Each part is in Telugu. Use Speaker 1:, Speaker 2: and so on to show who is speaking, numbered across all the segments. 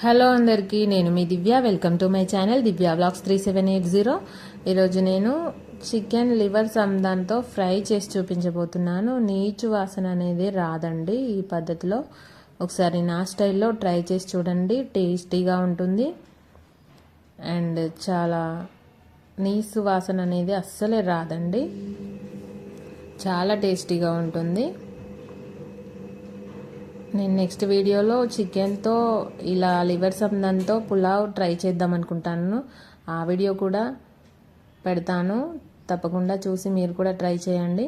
Speaker 1: హలో అందరికీ నేను మీ Divya. Welcome to my channel Divya blogs three seven eight zero ఈరోజు నేను చికెన్ లివర్ సందాన్తో ఫ్రై చేసి చూపించబోతున్నాను. నీచు వాసన అనేది రాదండి ఈ పద్ధతిలో. ఒకసారి నా స్టైల్లో ట్రై చేసి చూడండి టేస్టీగా ఉంటుంది. అండ్ చాలా నీసు వాసన అనేది అస్సలే రాదండి. చాలా టేస్టీగా ఉంటుంది. నేను నెక్స్ట్ వీడియోలో చికెన్తో ఇలా లివర్ సందంతో పులావ్ ట్రై చేద్దాం అనుకుంటాను. ఆ వీడియో కూడా పెడతాను. తప్పకుండా చూసి మీరు కూడా ట్రై చేయండి.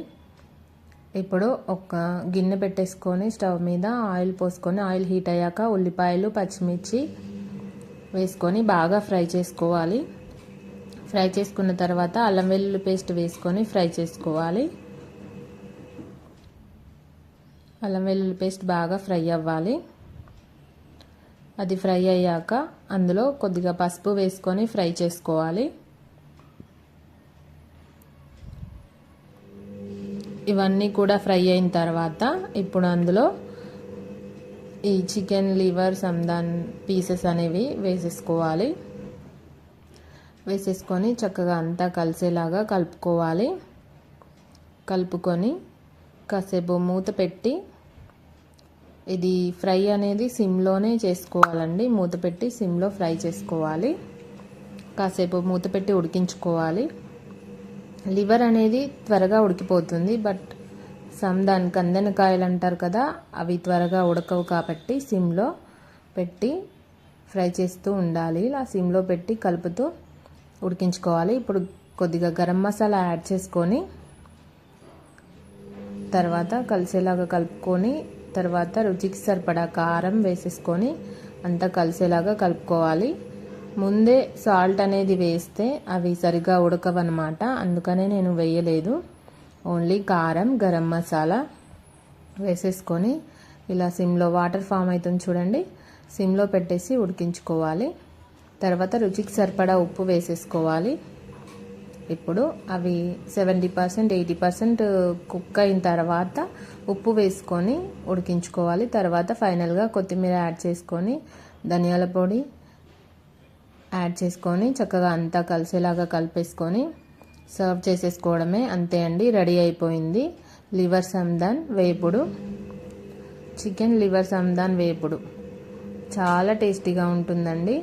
Speaker 1: ఇప్పుడు ఒక గిన్నె పెట్టేసుకొని స్టవ్ మీద ఆయిల్ పోసుకొని ఆయిల్ హీట్ అయ్యాక ఉల్లిపాయలు పచ్చిమిర్చి వేసుకొని బాగా ఫ్రై చేసుకోవాలి. ఫ్రై చేసుకున్న తర్వాత అల్లం వెల్లుల్లి పేస్ట్ వేసుకొని ఫ్రై చేసుకోవాలి. అల్లం వెల్లుల్లి పేస్ట్ బాగా ఫ్రై అవ్వాలి. అది ఫ్రై అయ్యాక అందులో కొద్దిగా పసుపు వేసుకొని ఫ్రై చేసుకోవాలి. ఇవన్నీ కూడా ఫ్రై అయిన తర్వాత ఇప్పుడు అందులో ఈ చికెన్ లివర్ సమ్దాన్ పీసెస్ అనేవి వేసేసుకోవాలి. వేసేసుకొని చక్కగా అంతా కలిసేలాగా కలుపుకోవాలి. కలుపుకొని కాసేపు మూత పెట్టి ఇది ఫ్రై అనేది సిమ్లోనే చేసుకోవాలండి. మూత పెట్టి సిమ్లో ఫ్రై చేసుకోవాలి. కాసేపు మూత పెట్టి ఉడికించుకోవాలి. లివర్ అనేది త్వరగా ఉడికిపోతుంది బట్ సమ్ దాని కందెనకాయలు అంటారు కదా అవి త్వరగా ఉడకవు కాబట్టి సిమ్లో పెట్టి ఫ్రై చేస్తూ ఉండాలి. ఇలా సిమ్లో పెట్టి కలుపుతూ ఉడికించుకోవాలి. ఇప్పుడు కొద్దిగా గరం మసాలా యాడ్ చేసుకొని తర్వాత కలిసేలాగా కలుపుకొని తర్వాత రుచికి సరిపడా కారం వేసేసుకొని అంతా కలిసేలాగా కలుపుకోవాలి. ముందే సాల్ట్ అనేది వేస్తే అవి సరిగా ఉడకవన్నమాట. అందుకనే నేను వేయలేదు. ఓన్లీ కారం గరం మసాలా వేసేసుకొని ఇలా సిమ్లో వాటర్ ఫామ్ అవుతుంది చూడండి. సిమ్లో పెట్టేసి ఉడికించుకోవాలి. తర్వాత రుచికి సరిపడా ఉప్పు వేసేసుకోవాలి. ఇప్పుడు అవి seventy percent eighty percent cook అయిన తర్వాత ఉప్పు వేసుకొని ఉడికించుకోవాలి. తర్వాత ఫైనల్గా కొత్తిమీర యాడ్ చేసుకొని ధనియాల పొడి యాడ్ చేసుకొని చక్కగా అంతా కలిసేలాగా కలిపేసుకొని సర్వ్ చేసేసుకోవడమే అంతే అండి రెడీ అయిపోయింది. లివర్ సందాన్ వేపుడు. చికెన్ లివర్ సందాన్ వేపుడు. చాలా టేస్టీగా ఉంటుందండి.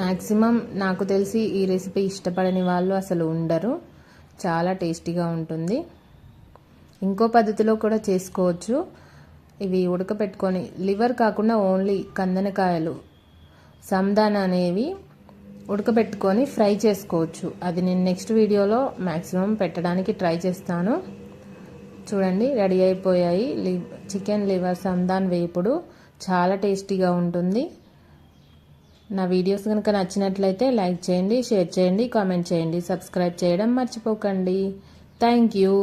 Speaker 1: మ్యాక్సిమం నాకు తెలిసి ఈ రెసిపీ ఇష్టపడని వాళ్ళు అసలు ఉండరు. చాలా టేస్టీగా ఉంటుంది. ఇంకో పద్ధతిలో కూడా చేసుకోవచ్చు. ఇవి ఉడకపెట్టుకొని లివర్ కాకుండా ఓన్లీ కందనకాయలు సందాన అనేవి ఉడకబెట్టుకొని ఫ్రై చేసుకోవచ్చు. అది నేను నెక్స్ట్ వీడియోలో మ్యాక్సిమం పెట్టడానికి ట్రై చేస్తాను. చూడండి రెడీ అయిపోయాయి. చికెన్ లివర్ సందాన్ వేపుడు చాలా టేస్టీగా ఉంటుంది. నా వీడియోస్ కనుక నచ్చినట్లయితే లైక్ చేయండి షేర్ చేయండి కామెంట్ చేయండి సబ్స్క్రైబ్ చేయడం మర్చిపోకండి. Thank you.